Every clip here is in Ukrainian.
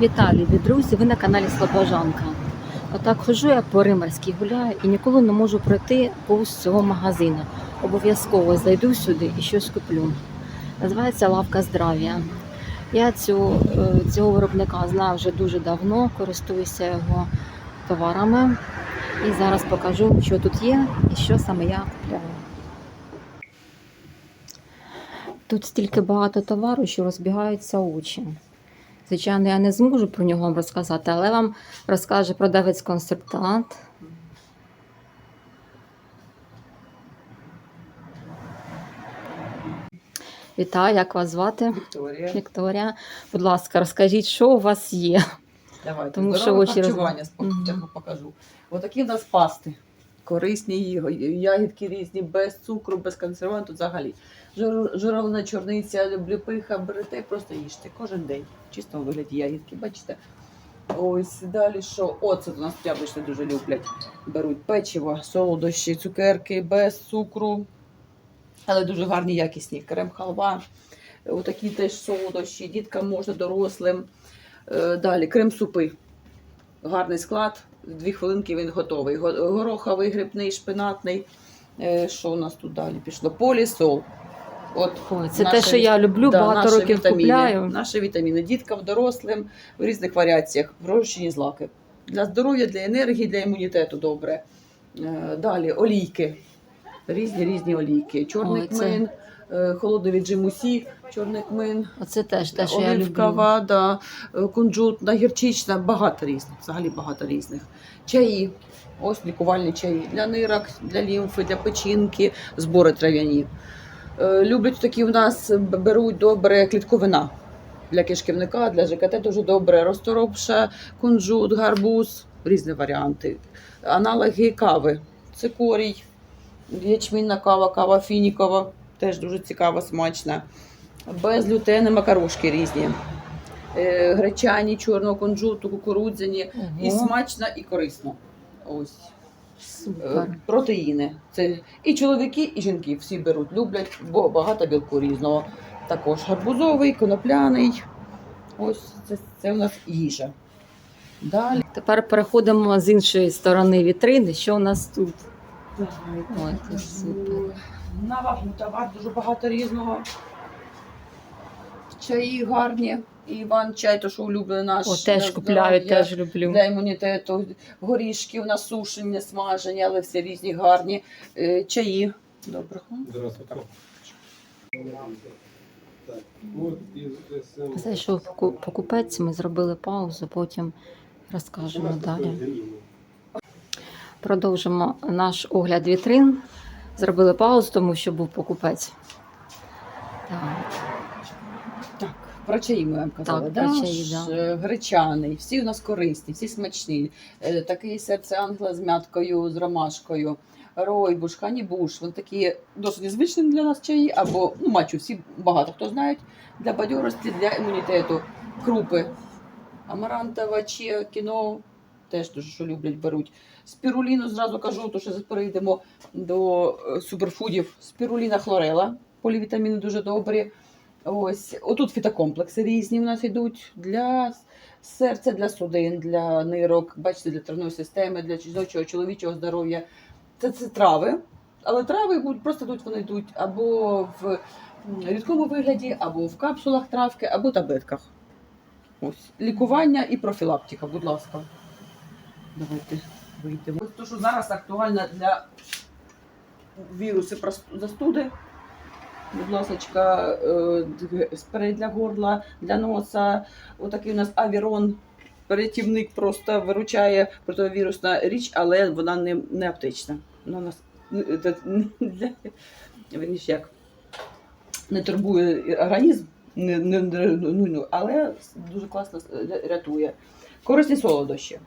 Віталій, любі друзі, ви на каналі Слобожанка. Отак ходжу я по Римарській гуляю і ніколи не можу пройти повз цього магазину. Обов'язково зайду сюди і щось куплю. Називається Лавка здрав'я. Я цю, е, цього виробника знаю вже дуже давно, користуюся його товарами. І зараз покажу, що тут є і що саме я купляю. Тут стільки багато товару, що розбігаються очі. Звичайно, я не зможу про нього вам розказати, але вам розкаже продавець-консультант. Вітаю, як вас звати? Вікторія, Вікторія. Будь ласка, розкажіть, що у вас є. давайте. Тому що Здорове очі харчування спочатку покажу. Отакі в нас пасти. Корисні ягідки різні, без цукру, без консерванту взагалі. Жир- Жирована чорниця, обліпиха, берете, просто їжте кожен день. В чистому вигляді ягідки, бачите? Ось далі що? Оцет у нас яблучне дуже люблять. Беруть печиво, солодощі, цукерки без цукру. Але дуже гарні, якісні. Крем халва. Отакі теж солодощі. Діткам можна, дорослим. Е, Далі крем-супи. Гарний склад. Дві хвилинки він готовий. Го- Гороховий, грибний, шпинатний. Е, Що у нас тут далі пішло? Полісол. От це Наші те, що я люблю, Да, багато наші років вітаміни, купляю. Наші вітаміни діткам, дорослим в різних варіаціях, в розчині злаки. Для здоров'я, для енергії, для імунітету добре. Е, Далі олійки. Різні різні олійки. Чорний Ой, це- кмин, е, холодний від джимусі, чорний кмин, Оце теж те, що я люблю. оливкова, да, е, кунжутна, гірчична, багато різних, взагалі багато різних. Чаї. Ось лікувальні чаї для нирок, для лімфи, для печінки, збори трав'яні. Е, Люблять такі в нас б- беруть добре клітковина. Для кишківника, для ЖКТ дуже добре. Розторопша, кунжут, гарбуз, різні варіанти. Аналоги кави. Цикорій, ячмінна кава, кава фінікова, теж дуже цікава, смачна. Без глютени макарошки різні. Е, Гречані, чорного кунжуту, кукурудзяні. І смачно, і корисно. Ось. Е, супер. Протеїни. Це і чоловіки, і жінки всі беруть, люблять, бо багато білку різного. Також гарбузовий, конопляний. Ось це, це у нас їжа. Далі. Тепер переходимо з іншої сторони вітрини. Що у нас тут? Ой, це супер. На вагу товар дуже багато різного. Чаї гарні. І Іван чай, то що улюблений наш. О, теж купляю, здоров'я, теж люблю. Для імунітету. Горішки у нас сушені, смажені, але всі різні гарні. Е, Чаї. Доброго. Здравствуйте. Зайшов поку- покупець, ми зробили паузу, потім розкажемо далі. Продовжимо наш огляд вітрин. Зробили паузу, тому що був покупець. Так. Так, про чаї ми вам казали. Так, да? про чаї, да. Гречаний, всі у нас корисні, всі смачні. Е, Такий серце ангела з мяткою, з ромашкою. Ройбуш, ханібуш. Вони такі досить незвичні для нас чаї, або ну, мачу, всі багато хто знають, для бадьорості, для імунітету. Крупи. Амарантова, чия, кіно теж дуже що люблять, беруть. Спіруліну зразу кажу, то що перейдемо до е, суперфудів. Спіруліна хлорела, полівітаміни дуже добрі. Ось отут фітокомплекси різні в нас йдуть для серця, для судин, для нирок, бачите, для травної системи, для жіночого, чоловічого здоров'я. Це, це трави, але трави просто тут вони йдуть або в рідкому вигляді, або в капсулах травки, або таблетках. Ось лікування і профілактика, будь ласка. Давайте вийдемо. Ось що зараз актуально для просту- застуди. Будь ласка, спрей для горла, для носа. Отакий у нас авірон. Перетівник просто виручає противірусна річ, але вона не, не аптечна. Вона у нас е, для як не турбує організм, не, не- ну, ну, але дуже класно е, рятує. Корисні солодощі.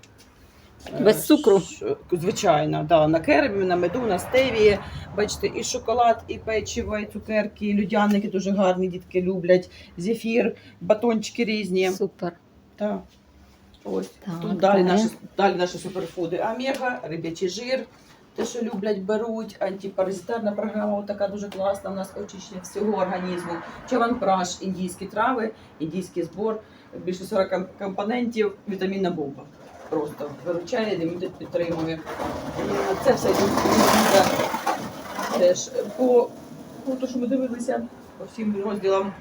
Без Е, цукру? ш- Звичайно, да, на кермі, на меду, на стевії. Бачите, і шоколад, і печиво, і цукерки, і людяники дуже гарні, дітки люблять. Зефір, батончики різні. Супер. Так. Ось. Так, Тут далі далі. наші, далі наші суперфуди. Омега, риб'ячий жир. Те, що люблять, беруть. Антипаразитарна програма така дуже класна. У нас очищення всього організму. Чаванпраш, індійські трави, індійський збор. більше 40 компонентів, вітамінна бомба. Просто виручає, імунітет підтримує. Це все теж по, те, що ми дивилися по всім розділам.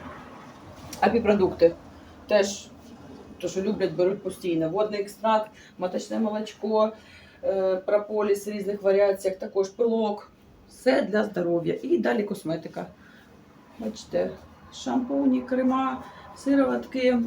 Апіпродукти теж то, що люблять, беруть постійно. Водний екстракт, маточне молочко, е, прополіс в різних варіаціях, також пилок. Все для здоров'я. І далі косметика. Бачите, шампуні, крема, сироватки,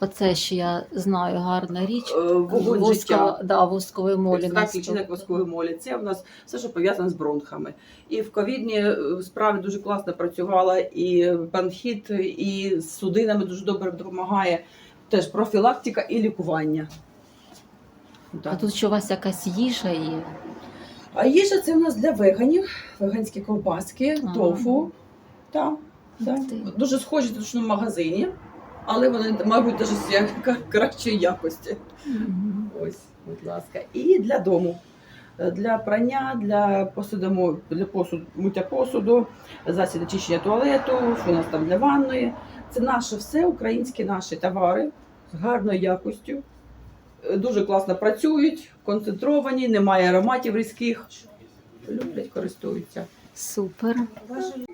Оце ще я знаю гарна річ. е, вогонь життя. да, воскової молі. Екстракт лічинок воскової молі. Це в нас все, що пов'язане з бронхами. І в ковідні е, справі дуже класно працювала і бронхіт, і з судинами дуже добре допомагає. Теж профілактика і лікування. А Так. тут що у вас якась їжа є? А їжа це в нас для веганів, веганські ковбаски, Ага. тофу. Так, так. Ти. Дуже схожі в точному магазині, але вони, мабуть, даже з як- кращої якості. Ось, будь ласка. І для дому. Для прання, для посудому, для посуд, миття посуду, засіб очищення туалету, що у нас там для ванної. Це наше все українські наші товари з гарною якостю. Дуже класно працюють, концентровані, немає ароматів різких. Люблять, користуються. Супер.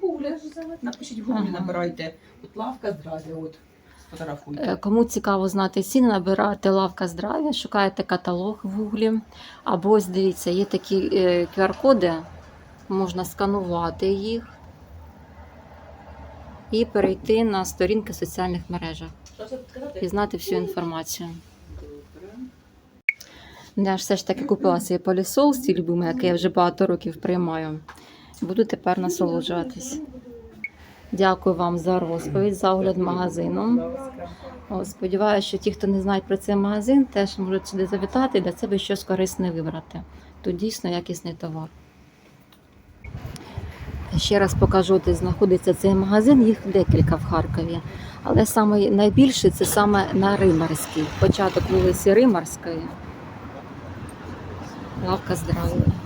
Гуглі. Напишіть в гуглі, Ага. набирайте. От лавка здрав'я, от фотографуйте. Е, Кому цікаво знати ціни, набирайте лавка здрав'я, шукаєте каталог в гуглі. Або ось дивіться, є такі е, QR-коди, можна сканувати їх і перейти на сторінки в соціальних мережах, сказати? пізнати всю інформацію. Я ж все ж таки купила свій полісол, свій любимий, який я вже багато років приймаю. Буду тепер насолоджуватись. Дякую вам за розповідь, за огляд магазину. Сподіваюся, що ті, хто не знають про цей магазин, теж можуть сюди завітати і для себе щось корисне вибрати. Тут дійсно якісний товар. Ще раз покажу, де знаходиться цей магазин. Їх декілька в Харкові. Але найбільше це саме на Римарській. Початок вулиці Римарської. Лавка здрав'я.